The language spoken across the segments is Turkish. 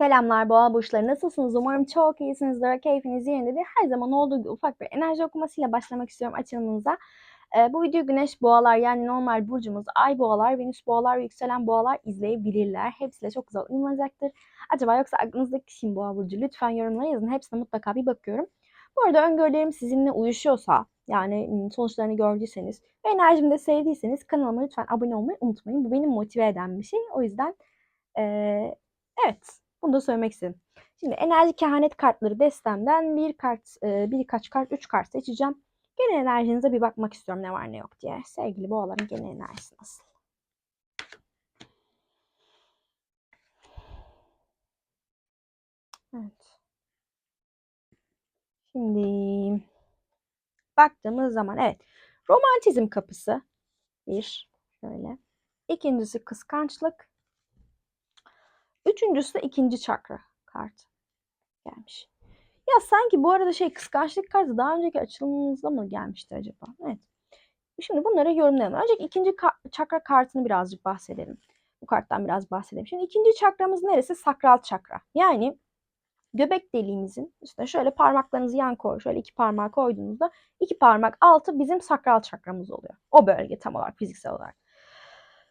Selamlar boğa burçları nasılsınız? Umarım çok iyisinizdir. Keyfiniz yerindedir. Her zaman olduğu gibi ufak bir enerji okumasıyla başlamak istiyorum açılımınıza. Ee, bu video güneş boğalar yani normal burcumuz ay boğalar, venüs boğalar yükselen boğalar izleyebilirler. Hepsiyle çok güzel uyumlanacaktır. Acaba yoksa aklınızdaki kim boğa burcu? Lütfen yorumlara yazın. Hepsine mutlaka bir bakıyorum. Bu arada öngörülerim sizinle uyuşuyorsa yani sonuçlarını gördüyseniz ve enerjimi de sevdiyseniz kanalıma lütfen abone olmayı unutmayın. Bu beni motive eden bir şey. O yüzden ee, evet bunu da söylemek istedim. Şimdi enerji kehanet kartları destemden bir kart, e, birkaç kart, üç kart seçeceğim. Genel enerjinize bir bakmak istiyorum ne var ne yok diye. Sevgili boğaların genel enerjisi nasıl? Evet. Şimdi baktığımız zaman evet romantizm kapısı bir şöyle. İkincisi kıskançlık. Üçüncüsü de ikinci çakra kartı gelmiş. Ya sanki bu arada şey kıskançlık kartı daha önceki açılımımızda mı gelmişti acaba? Evet. Şimdi bunları yorumlayalım. Önce ikinci ka- çakra kartını birazcık bahsedelim. Bu karttan biraz bahsedelim. Şimdi ikinci çakramız neresi? Sakral çakra. Yani göbek deliğimizin üstüne şöyle parmaklarınızı yan koy. Şöyle iki parmağı koyduğunuzda iki parmak altı bizim sakral çakramız oluyor. O bölge tam olarak fiziksel olarak.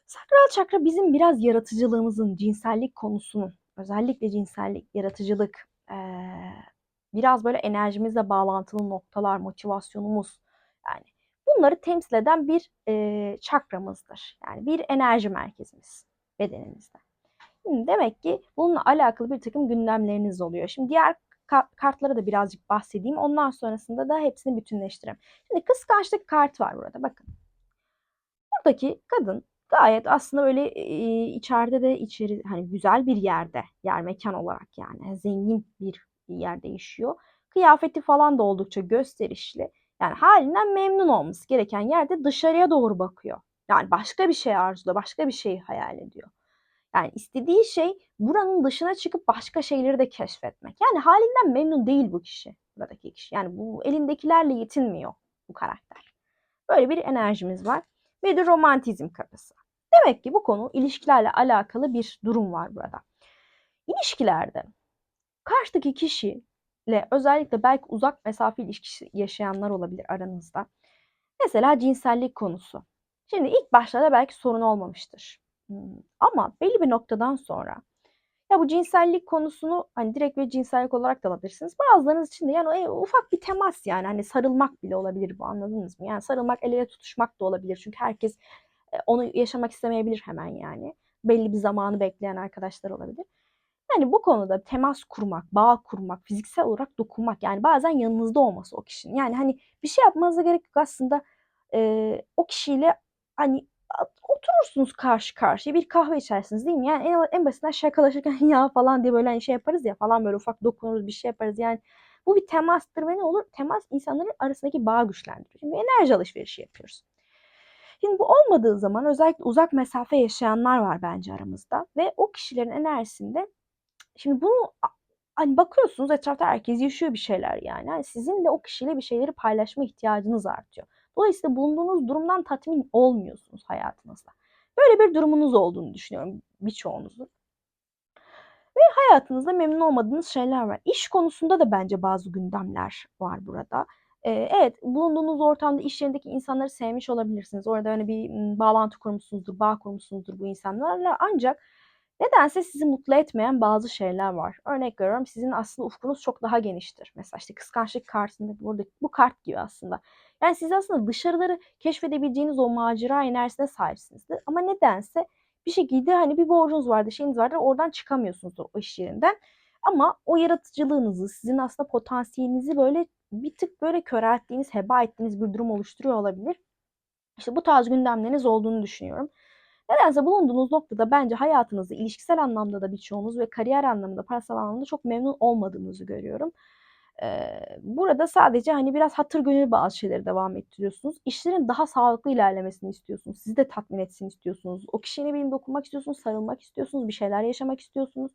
Sakral çakra bizim biraz yaratıcılığımızın, cinsellik konusunun, özellikle cinsellik, yaratıcılık, biraz böyle enerjimizle bağlantılı noktalar, motivasyonumuz yani bunları temsil eden bir çakramızdır. Yani bir enerji merkezimiz bedenimizde. Şimdi demek ki bununla alakalı bir takım gündemleriniz oluyor. Şimdi diğer kartlara da birazcık bahsedeyim. Ondan sonrasında da hepsini bütünleştireyim. Şimdi kıskançlık kartı var burada bakın. Buradaki kadın gayet aslında böyle e, içeride de içeri hani güzel bir yerde yer mekan olarak yani zengin bir yerde yaşıyor. Kıyafeti falan da oldukça gösterişli. Yani halinden memnun olması gereken yerde dışarıya doğru bakıyor. Yani başka bir şey arzuluyor, başka bir şey hayal ediyor. Yani istediği şey buranın dışına çıkıp başka şeyleri de keşfetmek. Yani halinden memnun değil bu kişi, buradaki kişi. Yani bu elindekilerle yetinmiyor bu karakter. Böyle bir enerjimiz var. Bir de romantizm kapısı. Demek ki bu konu ilişkilerle alakalı bir durum var burada. İlişkilerde karşıdaki kişiyle özellikle belki uzak mesafe ilişkisi yaşayanlar olabilir aranızda. Mesela cinsellik konusu. Şimdi ilk başlarda belki sorun olmamıştır. Hmm, ama belli bir noktadan sonra ya bu cinsellik konusunu hani direkt bir cinsellik olarak da alabilirsiniz. Bazılarınız için de yani e, ufak bir temas yani hani sarılmak bile olabilir bu anladınız mı? Yani sarılmak el ele tutuşmak da olabilir. Çünkü herkes e, onu yaşamak istemeyebilir hemen yani. Belli bir zamanı bekleyen arkadaşlar olabilir. Yani bu konuda temas kurmak, bağ kurmak, fiziksel olarak dokunmak yani bazen yanınızda olması o kişinin. Yani hani bir şey yapmanıza gerek yok aslında e, o kişiyle hani oturursunuz karşı karşıya bir kahve içersiniz değil mi? Yani en, en basitinden şakalaşırken ya falan diye böyle hani şey yaparız ya falan böyle ufak dokunuruz bir şey yaparız yani. Bu bir temastır ve ne olur? Temas insanların arasındaki bağ güçlendirir. Şimdi enerji alışverişi yapıyoruz. Şimdi bu olmadığı zaman özellikle uzak mesafe yaşayanlar var bence aramızda ve o kişilerin enerjisinde şimdi bunu hani bakıyorsunuz etrafta herkes yaşıyor bir şeyler yani. yani sizin de o kişiyle bir şeyleri paylaşma ihtiyacınız artıyor. Dolayısıyla bulunduğunuz durumdan tatmin olmuyorsunuz hayatınızda. Böyle bir durumunuz olduğunu düşünüyorum birçoğunuzun. Ve hayatınızda memnun olmadığınız şeyler var. İş konusunda da bence bazı gündemler var burada. Ee, evet, bulunduğunuz ortamda iş yerindeki insanları sevmiş olabilirsiniz. Orada hani bir bağlantı kurmuşsunuzdur, bağ kurmuşsunuzdur bu insanlarla. Ancak nedense sizi mutlu etmeyen bazı şeyler var. Örnek veriyorum sizin aslında ufkunuz çok daha geniştir. Mesela işte kıskançlık kartında burada bu kart gibi aslında. Yani siz aslında dışarıları keşfedebileceğiniz o macera enerjisine sahipsinizdir. Ama nedense bir şekilde hani bir borcunuz vardı, şeyiniz vardı oradan çıkamıyorsunuz o iş yerinden. Ama o yaratıcılığınızı, sizin aslında potansiyelinizi böyle bir tık böyle körelttiğiniz, heba ettiğiniz bir durum oluşturuyor olabilir. İşte bu tarz gündemleriniz olduğunu düşünüyorum. Nedense bulunduğunuz noktada bence hayatınızı ilişkisel anlamda da birçoğunuz ve kariyer anlamında, parasal anlamda çok memnun olmadığınızı görüyorum. Burada sadece hani biraz hatır gönül bazı şeyleri devam ettiriyorsunuz. İşlerin daha sağlıklı ilerlemesini istiyorsunuz. Sizi de tatmin etsin istiyorsunuz. O kişiye benim dokunmak istiyorsunuz, sarılmak istiyorsunuz, bir şeyler yaşamak istiyorsunuz.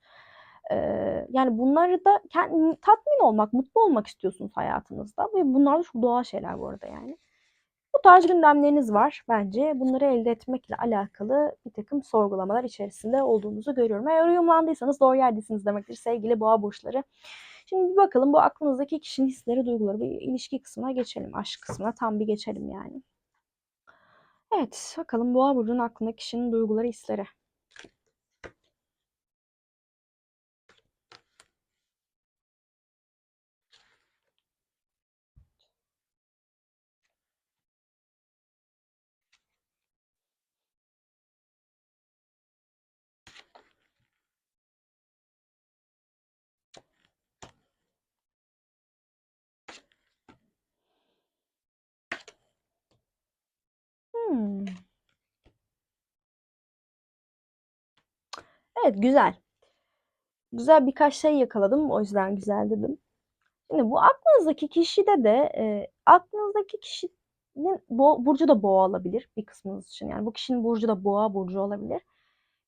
Yani bunları da kendi, tatmin olmak, mutlu olmak istiyorsunuz hayatınızda. Ve bunlar da çok doğal şeyler bu arada yani. Bu tarz gündemleriniz var bence. Bunları elde etmekle alakalı bir takım sorgulamalar içerisinde olduğunuzu görüyorum. Eğer uyumlandıysanız doğru yerdesiniz demektir sevgili boğa burçları. Şimdi bir bakalım bu aklınızdaki kişinin hisleri, duyguları, bir ilişki kısmına geçelim. Aşk kısmına tam bir geçelim yani. Evet, bakalım boğa burcunun aklındaki kişinin duyguları, hisleri. Evet, güzel. Güzel birkaç şey yakaladım. O yüzden güzel dedim. Şimdi bu aklınızdaki kişide de e, aklınızdaki kişinin bo burcu da boğa olabilir bir kısmınız için. Yani bu kişinin burcu da boğa burcu olabilir.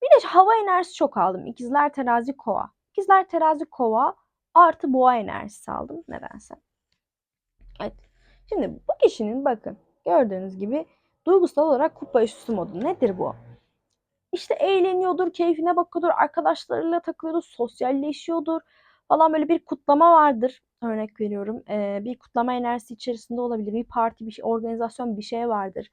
Bir de hava enerjisi çok aldım. İkizler terazi kova. İkizler terazi kova artı boğa enerjisi aldım nedense. Evet. Şimdi bu kişinin bakın gördüğünüz gibi duygusal olarak kupa üstü modu. Nedir bu? İşte eğleniyordur, keyfine bakıyordur, arkadaşlarıyla takılıyordur, sosyalleşiyordur falan böyle bir kutlama vardır. Örnek veriyorum. Ee, bir kutlama enerjisi içerisinde olabilir. Bir parti, bir şey, organizasyon bir şey vardır.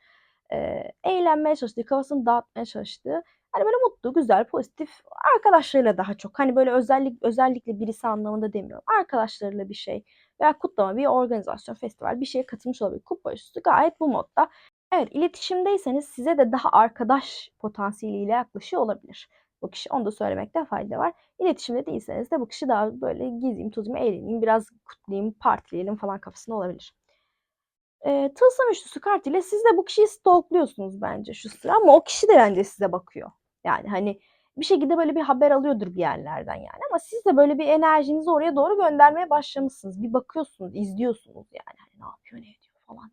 Ee, eğlenmeye çalıştığı, kafasını dağıtmaya çalıştığı. Hani böyle mutlu, güzel, pozitif arkadaşlarıyla daha çok. Hani böyle özellik özellikle birisi anlamında demiyorum. Arkadaşlarıyla bir şey veya kutlama, bir organizasyon, festival bir şeye katılmış olabilir. Kupa üstü gayet bu modda. Evet, iletişimdeyseniz size de daha arkadaş potansiyeliyle yaklaşıyor olabilir bu kişi. Onu da söylemekte fayda var. İletişimde değilseniz de bu kişi daha böyle gezeyim, tozayım, eğleneyim, biraz kutlayayım, partileyelim falan kafasında olabilir. E, tılsım üçlüsü kartıyla siz de bu kişiyi stalkluyorsunuz bence şu sıra ama o kişi de bence size bakıyor. Yani hani bir şekilde böyle bir haber alıyordur bir yerlerden yani ama siz de böyle bir enerjinizi oraya doğru göndermeye başlamışsınız. Bir bakıyorsunuz, izliyorsunuz yani. Hani ne yapıyor, ne ediyor falan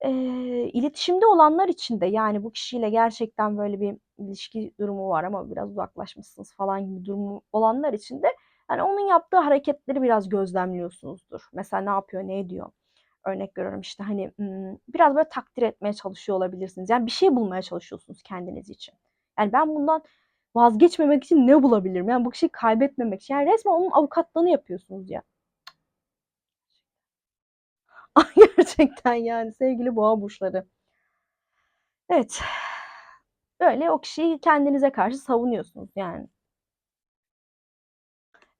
e, iletişimde olanlar için de yani bu kişiyle gerçekten böyle bir ilişki durumu var ama biraz uzaklaşmışsınız falan gibi durumu olanlar için de hani onun yaptığı hareketleri biraz gözlemliyorsunuzdur. Mesela ne yapıyor, ne ediyor? Örnek veriyorum işte hani biraz böyle takdir etmeye çalışıyor olabilirsiniz. Yani bir şey bulmaya çalışıyorsunuz kendiniz için. Yani ben bundan vazgeçmemek için ne bulabilirim? Yani bu kişiyi kaybetmemek için. Yani resmen onun avukatlığını yapıyorsunuz ya. Gerçekten yani sevgili boğa burçları. Evet. Böyle o kişiyi kendinize karşı savunuyorsunuz yani.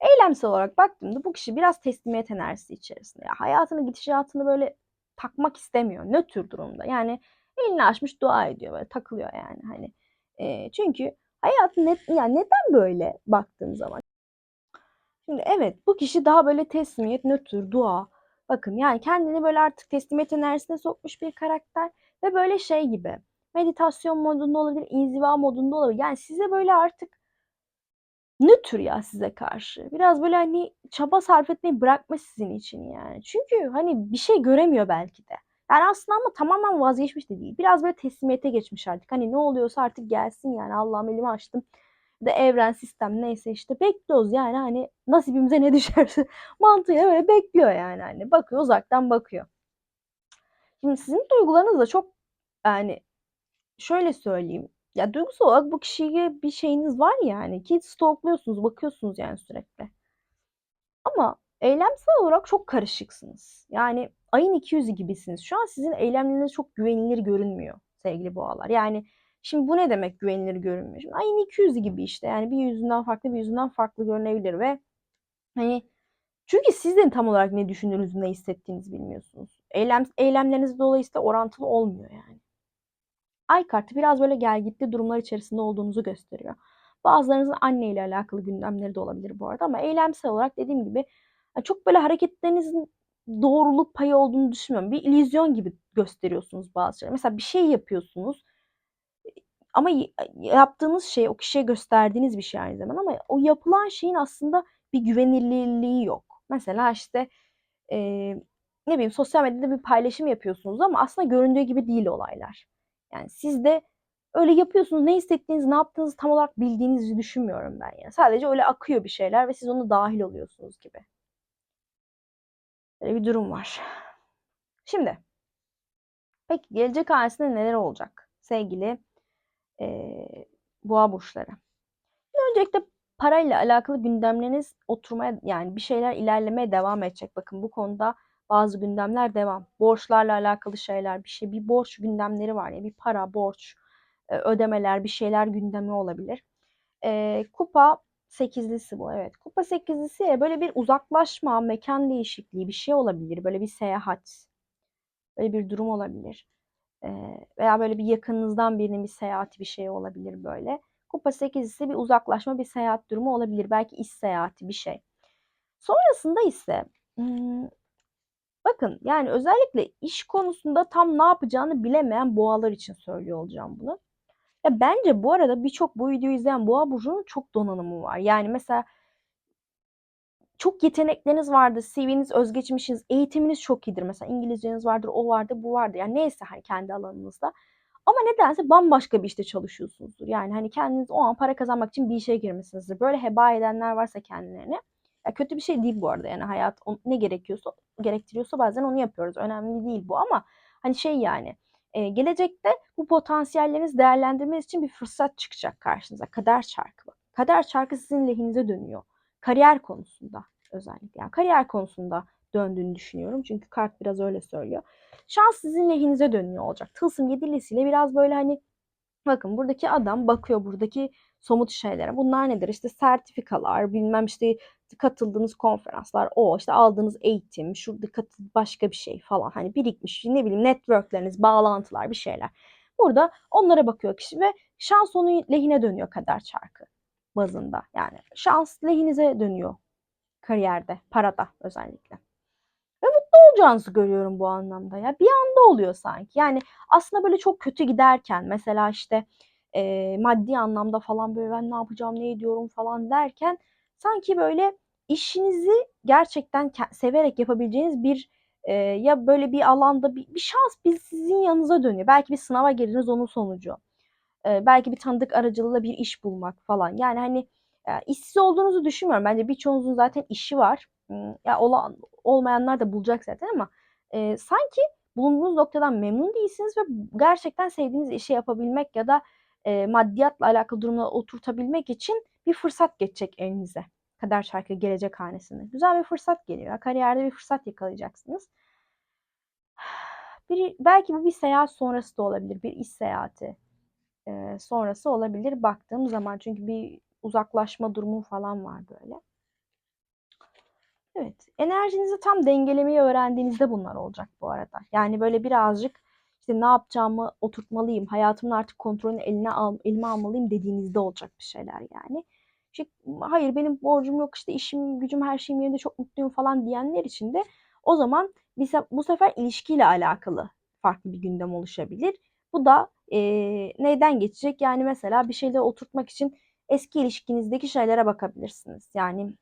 Eylemsel olarak baktığımda bu kişi biraz teslimiyet enerjisi içerisinde. Ya hayatını gidişatını böyle takmak istemiyor. Nötr durumda. Yani elini açmış dua ediyor böyle takılıyor yani hani. E, çünkü hayat net yani neden böyle baktığım zaman. Şimdi evet bu kişi daha böyle teslimiyet, nötr, dua, Bakın yani kendini böyle artık teslimiyet enerjisine sokmuş bir karakter ve böyle şey gibi meditasyon modunda olabilir, inziva modunda olabilir. Yani size böyle artık nötr ya size karşı. Biraz böyle hani çaba sarf etmeyi bırakmış sizin için yani. Çünkü hani bir şey göremiyor belki de. Yani aslında ama tamamen vazgeçmiş de değil. Biraz böyle teslimiyete geçmiş artık. Hani ne oluyorsa artık gelsin yani. Allah'ım elimi açtım de evren sistem neyse işte bekliyoruz yani hani nasibimize ne düşerse mantığıyla böyle bekliyor yani hani bakıyor uzaktan bakıyor. Şimdi sizin duygularınız da çok yani şöyle söyleyeyim ya duygusal olarak bu kişiye bir şeyiniz var yani ki stalkluyorsunuz bakıyorsunuz yani sürekli. Ama eylemsel olarak çok karışıksınız. Yani ayın iki yüzü gibisiniz. Şu an sizin eylemleriniz çok güvenilir görünmüyor sevgili boğalar. Yani Şimdi bu ne demek güvenilir görünmüyor? Şimdi aynı 200 gibi işte yani bir yüzünden farklı bir yüzünden farklı görünebilir ve hani çünkü sizin tam olarak ne düşündüğünüzü ne hissettiğinizi bilmiyorsunuz. Eylem, eylemleriniz dolayısıyla orantılı olmuyor yani. Ay kartı biraz böyle gelgitli durumlar içerisinde olduğunuzu gösteriyor. Bazılarınızın anne ile alakalı gündemleri de olabilir bu arada ama eylemsel olarak dediğim gibi çok böyle hareketlerinizin doğruluk payı olduğunu düşünmüyorum. Bir illüzyon gibi gösteriyorsunuz bazı şeyler. Mesela bir şey yapıyorsunuz ama yaptığınız şey o kişiye gösterdiğiniz bir şey aynı zamanda ama o yapılan şeyin aslında bir güvenilirliği yok. Mesela işte e, ne bileyim sosyal medyada bir paylaşım yapıyorsunuz ama aslında göründüğü gibi değil olaylar. Yani siz de öyle yapıyorsunuz ne hissettiğinizi ne yaptığınızı tam olarak bildiğinizi düşünmüyorum ben yani. Sadece öyle akıyor bir şeyler ve siz ona dahil oluyorsunuz gibi. Böyle bir durum var. Şimdi Peki gelecek hanesinde neler olacak sevgili eee boğa burçları? Öncelikle parayla alakalı gündemleriniz oturmaya yani bir şeyler ilerlemeye devam edecek. Bakın bu konuda bazı gündemler devam. Borçlarla alakalı şeyler, bir şey, bir borç gündemleri var ya bir para, borç, e, ödemeler, bir şeyler gündemi olabilir. E, kupa sekizlisi bu evet. Kupa sekizlisi böyle bir uzaklaşma, mekan değişikliği bir şey olabilir. Böyle bir seyahat, böyle bir durum olabilir. Veya böyle bir yakınınızdan birinin bir seyahati bir şey olabilir böyle. Kupa 8 ise bir uzaklaşma, bir seyahat durumu olabilir. Belki iş seyahati bir şey. Sonrasında ise bakın yani özellikle iş konusunda tam ne yapacağını bilemeyen boğalar için söylüyor olacağım bunu. Ya bence bu arada birçok bu videoyu izleyen boğa burcunun çok donanımı var. Yani mesela çok yetenekleriniz vardır, CV'niz, özgeçmişiniz, eğitiminiz çok iyidir. Mesela İngilizceniz vardır, o vardır, bu vardır. Yani neyse hani kendi alanınızda. Ama nedense bambaşka bir işte çalışıyorsunuzdur. Yani hani kendiniz o an para kazanmak için bir işe girmişsinizdir. Böyle heba edenler varsa kendilerini. Ya kötü bir şey değil bu arada yani hayat ne gerekiyorsa gerektiriyorsa bazen onu yapıyoruz. Önemli değil bu ama hani şey yani e, gelecekte bu potansiyellerinizi değerlendirmeniz için bir fırsat çıkacak karşınıza. Kader çarkı. Kader çarkı sizin lehinize dönüyor. Kariyer konusunda özellikle. Yani kariyer konusunda döndüğünü düşünüyorum. Çünkü kart biraz öyle söylüyor. Şans sizin lehinize dönüyor olacak. Tılsım yedilisiyle biraz böyle hani bakın buradaki adam bakıyor buradaki somut şeylere. Bunlar nedir? İşte sertifikalar, bilmem işte katıldığınız konferanslar, o işte aldığınız eğitim, şurada katıl başka bir şey falan. Hani birikmiş ne bileyim networkleriniz, bağlantılar bir şeyler. Burada onlara bakıyor kişi ve şans onun lehine dönüyor kader çarkı bazında. Yani şans lehinize dönüyor kariyerde, parada özellikle olacağınızı görüyorum bu anlamda ya. Bir anda oluyor sanki. Yani aslında böyle çok kötü giderken mesela işte e, maddi anlamda falan böyle ben ne yapacağım ne ediyorum falan derken sanki böyle işinizi gerçekten severek yapabileceğiniz bir e, ya böyle bir alanda bir, bir şans bir sizin yanınıza dönüyor. Belki bir sınava girdiniz onun sonucu. E, belki bir tanıdık aracılığıyla bir iş bulmak falan. Yani hani e, işsiz olduğunuzu düşünmüyorum. Bence birçoğunuzun zaten işi var. Ya olan olmayanlar da bulacak zaten ama e, sanki bulunduğunuz noktadan memnun değilsiniz ve gerçekten sevdiğiniz işi yapabilmek ya da e, maddiyatla alakalı durumla oturtabilmek için bir fırsat geçecek elinize. Kader şarkı gelecek hanesinde. Güzel bir fırsat geliyor. Kariyerde bir fırsat yakalayacaksınız. Bir, belki bu bir seyahat sonrası da olabilir. Bir iş seyahati sonrası olabilir baktığım zaman. Çünkü bir uzaklaşma durumu falan var böyle. Evet. Enerjinizi tam dengelemeyi öğrendiğinizde bunlar olacak bu arada. Yani böyle birazcık işte ne yapacağımı oturtmalıyım, hayatımın artık kontrolünü eline al, elime almalıyım dediğinizde olacak bir şeyler yani. İşte, hayır benim borcum yok işte işim, gücüm, her şeyim yerinde çok mutluyum falan diyenler için de o zaman bu sefer ilişkiyle alakalı farklı bir gündem oluşabilir. Bu da e, neyden geçecek? Yani mesela bir şeyleri oturtmak için eski ilişkinizdeki şeylere bakabilirsiniz. Yani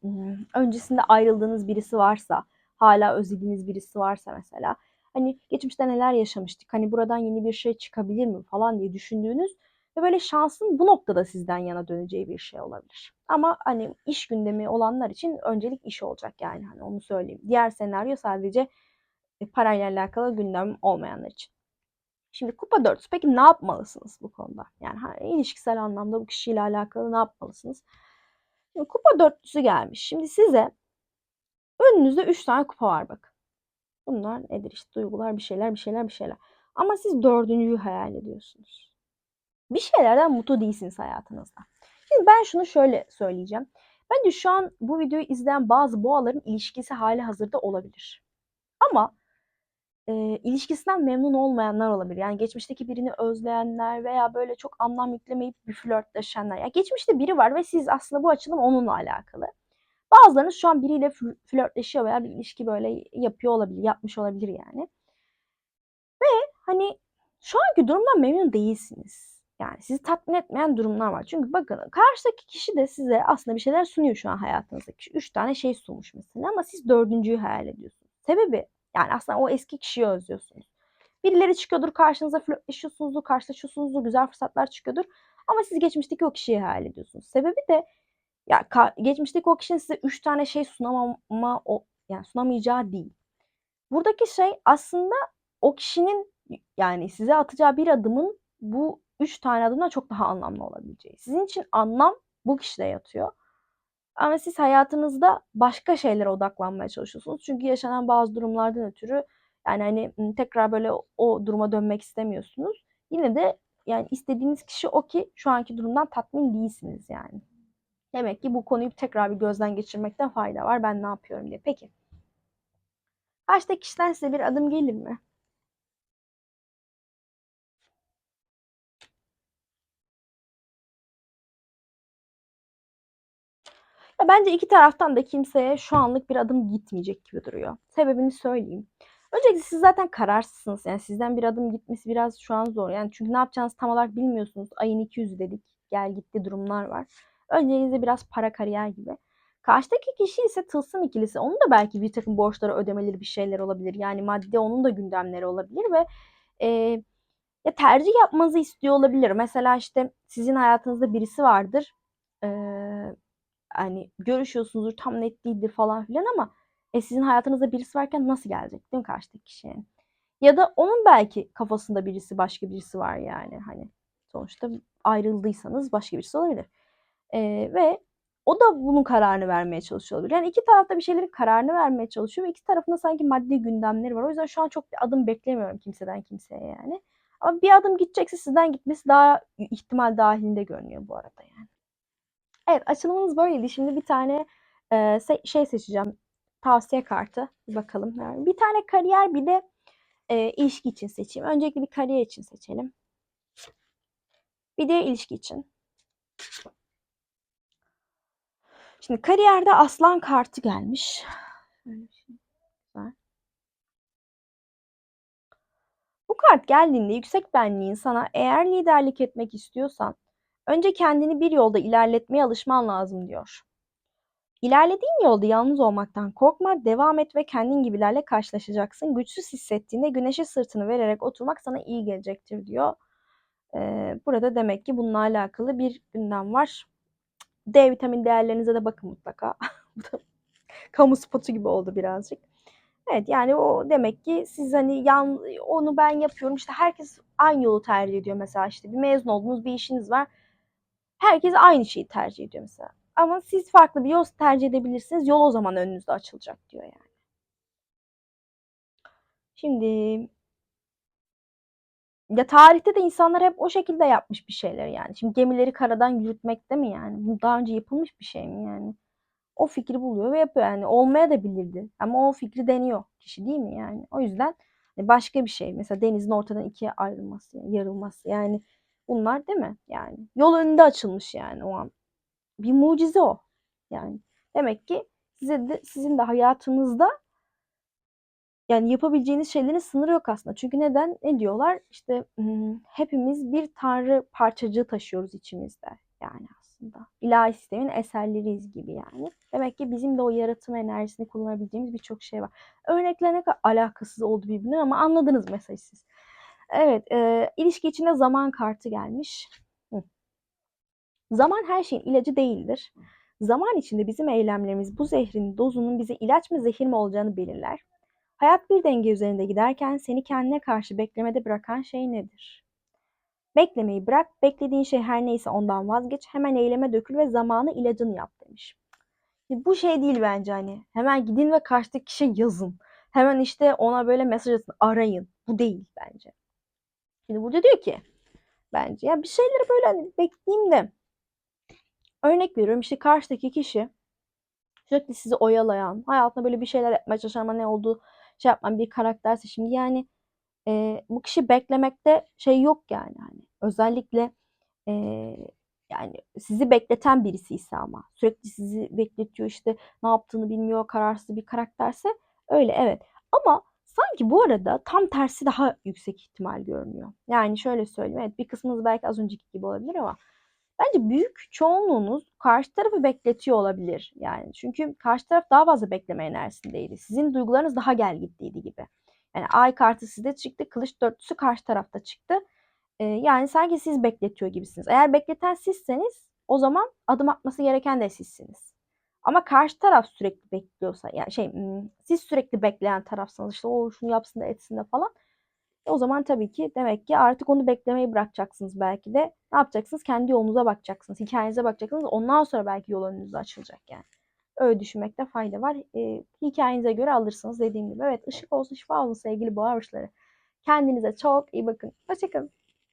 öncesinde ayrıldığınız birisi varsa, hala özlediğiniz birisi varsa mesela hani geçmişte neler yaşamıştık, hani buradan yeni bir şey çıkabilir mi falan diye düşündüğünüz ve böyle şansın bu noktada sizden yana döneceği bir şey olabilir. Ama hani iş gündemi olanlar için öncelik iş olacak yani hani onu söyleyeyim. Diğer senaryo sadece e, parayla alakalı gündem olmayanlar için. Şimdi kupa dörtlüsü peki ne yapmalısınız bu konuda? Yani hani, ilişkisel anlamda bu kişiyle alakalı ne yapmalısınız? Şimdi kupa dörtlüsü gelmiş. Şimdi size önünüzde 3 tane kupa var bakın. Bunlar nedir işte duygular bir şeyler bir şeyler bir şeyler. Ama siz dördüncüyü hayal ediyorsunuz. Bir şeylerden mutlu değilsiniz hayatınızda. Şimdi ben şunu şöyle söyleyeceğim. Bence şu an bu videoyu izleyen bazı boğaların ilişkisi hali hazırda olabilir. Ama e, ilişkisinden memnun olmayanlar olabilir. Yani geçmişteki birini özleyenler veya böyle çok anlam yüklemeyip bir flörtleşenler. Yani geçmişte biri var ve siz aslında bu açılım onunla alakalı. Bazılarınız şu an biriyle flörtleşiyor veya bir ilişki böyle yapıyor olabilir, yapmış olabilir yani. Ve hani şu anki durumdan memnun değilsiniz. Yani sizi tatmin etmeyen durumlar var. Çünkü bakın karşıdaki kişi de size aslında bir şeyler sunuyor şu an hayatınızdaki. Üç tane şey sunmuş mesela ama siz dördüncüyü hayal ediyorsunuz. Sebebi yani aslında o eski kişiyi özlüyorsunuz. Birileri çıkıyordur karşınıza flörtleşiyorsunuzdur, karşılaşıyorsunuzdur, güzel fırsatlar çıkıyordur. Ama siz geçmişteki o kişiyi hayal ediyorsunuz. Sebebi de ya geçmişteki o kişinin size üç tane şey sunamama o yani sunamayacağı değil. Buradaki şey aslında o kişinin yani size atacağı bir adımın bu üç tane adımdan çok daha anlamlı olabileceği. Sizin için anlam bu kişide yatıyor. Ama siz hayatınızda başka şeylere odaklanmaya çalışıyorsunuz. Çünkü yaşanan bazı durumlardan ötürü yani hani tekrar böyle o duruma dönmek istemiyorsunuz. Yine de yani istediğiniz kişi o ki şu anki durumdan tatmin değilsiniz yani. Demek ki bu konuyu tekrar bir gözden geçirmekten fayda var. Ben ne yapıyorum diye. Peki. Karşıdaki kişiden size bir adım gelir mi? Ya bence iki taraftan da kimseye şu anlık bir adım gitmeyecek gibi duruyor. Sebebini söyleyeyim. Öncelikle siz zaten kararsızsınız. Yani sizden bir adım gitmesi biraz şu an zor. Yani çünkü ne yapacağınızı tam olarak bilmiyorsunuz. Ayın 200 dedik. Gel gitti durumlar var. Önceliğinizde biraz para kariyer gibi. Karşıdaki kişi ise tılsım ikilisi. Onun da belki bir takım borçları ödemeleri bir şeyler olabilir. Yani madde onun da gündemleri olabilir ve e, ya tercih yapmanızı istiyor olabilir. Mesela işte sizin hayatınızda birisi vardır. E, hani görüşüyorsunuzdur tam net değildir falan filan ama e sizin hayatınızda birisi varken nasıl gelecek değil mi karşıdaki kişiye? Ya da onun belki kafasında birisi başka birisi var yani hani sonuçta ayrıldıysanız başka birisi olabilir. E, ve o da bunun kararını vermeye çalışıyor olabilir. Yani iki tarafta bir şeylerin kararını vermeye çalışıyor ve iki tarafında sanki maddi gündemleri var. O yüzden şu an çok bir adım beklemiyorum kimseden kimseye yani. Ama bir adım gidecekse sizden gitmesi daha ihtimal dahilinde görünüyor bu arada yani. Evet açılımımız böyleydi. Şimdi bir tane e, şey seçeceğim. Tavsiye kartı. Bakalım. Yani bir tane kariyer bir de e, ilişki için seçeyim. Öncelikle bir kariyer için seçelim. Bir de ilişki için. Şimdi kariyerde aslan kartı gelmiş. Bu kart geldiğinde yüksek benliğin sana eğer liderlik etmek istiyorsan önce kendini bir yolda ilerletmeye alışman lazım diyor. İlerlediğin yolda yalnız olmaktan korkma, devam et ve kendin gibilerle karşılaşacaksın. Güçsüz hissettiğinde güneşe sırtını vererek oturmak sana iyi gelecektir diyor. Ee, burada demek ki bununla alakalı bir gündem var. D vitamin değerlerinize de bakın mutlaka. Kamu spotu gibi oldu birazcık. Evet yani o demek ki siz hani yan, onu ben yapıyorum işte herkes aynı yolu tercih ediyor mesela işte bir mezun olduğunuz bir işiniz var. Herkes aynı şeyi tercih ediyor mesela. Ama siz farklı bir yol tercih edebilirsiniz. Yol o zaman önünüzde açılacak diyor yani. Şimdi ya tarihte de insanlar hep o şekilde yapmış bir şeyler yani. Şimdi gemileri karadan yürütmek de mi yani? Bu daha önce yapılmış bir şey mi yani? O fikri buluyor ve yapıyor yani. Olmaya da bilirdi. Ama o fikri deniyor kişi değil mi yani? O yüzden hani başka bir şey. Mesela denizin ortadan ikiye ayrılması, yarılması. Yani bunlar değil mi? Yani yol önünde açılmış yani o an. Bir mucize o. Yani demek ki size de, sizin de hayatınızda yani yapabileceğiniz şeylerin sınırı yok aslında. Çünkü neden? Ne diyorlar? İşte hepimiz bir tanrı parçacığı taşıyoruz içimizde. Yani aslında. İlahi sistemin eserleriyiz gibi yani. Demek ki bizim de o yaratım enerjisini kullanabileceğimiz birçok şey var. Örnekler ne kadar alakasız oldu birbirinden ama anladınız mesajı siz. Evet, e, ilişki içinde zaman kartı gelmiş. Hı. Zaman her şeyin ilacı değildir. Zaman içinde bizim eylemlerimiz bu zehrin dozunun bize ilaç mı zehir mi olacağını belirler. Hayat bir denge üzerinde giderken seni kendine karşı beklemede bırakan şey nedir? Beklemeyi bırak, beklediğin şey her neyse ondan vazgeç, hemen eyleme dökül ve zamanı ilacını yap demiş. Bu şey değil bence hani. Hemen gidin ve karşıdaki kişiye yazın. Hemen işte ona böyle mesaj atın, arayın. Bu değil bence. Şimdi burada diyor ki bence ya bir şeyleri böyle hani bekleyeyim de. Örnek veriyorum işte karşıdaki kişi sürekli sizi oyalayan, hayatında böyle bir şeyler yapmaya çalışan ama ne olduğu şey yapmam bir karakterse şimdi yani e, bu kişi beklemekte şey yok yani hani özellikle e, yani sizi bekleten birisi ise ama sürekli sizi bekletiyor işte ne yaptığını bilmiyor kararsız bir karakterse öyle evet. Ama sanki bu arada tam tersi daha yüksek ihtimal görünüyor. Yani şöyle söyleyeyim evet bir kısmınız belki az önceki gibi olabilir ama bence büyük çoğunluğunuz karşı tarafı bekletiyor olabilir. Yani çünkü karşı taraf daha fazla bekleme enerjisindeydi. Sizin duygularınız daha gel gittiydi gibi. Yani ay kartı sizde çıktı, kılıç dörtlüsü karşı tarafta çıktı. Ee, yani sanki siz bekletiyor gibisiniz. Eğer bekleten sizseniz o zaman adım atması gereken de sizsiniz. Ama karşı taraf sürekli bekliyorsa yani şey siz sürekli bekleyen tarafsanız işte o şunu yapsın da etsin de falan. E o zaman tabii ki demek ki artık onu beklemeyi bırakacaksınız belki de. Ne yapacaksınız? Kendi yolunuza bakacaksınız. Hikayenize bakacaksınız. Ondan sonra belki yol önünüze açılacak yani. Öyle düşünmekte fayda var. E, hikayenize göre alırsınız dediğim gibi. Evet ışık olsun şifa olsun sevgili boğa. Kendinize çok iyi bakın. Hoşçakalın.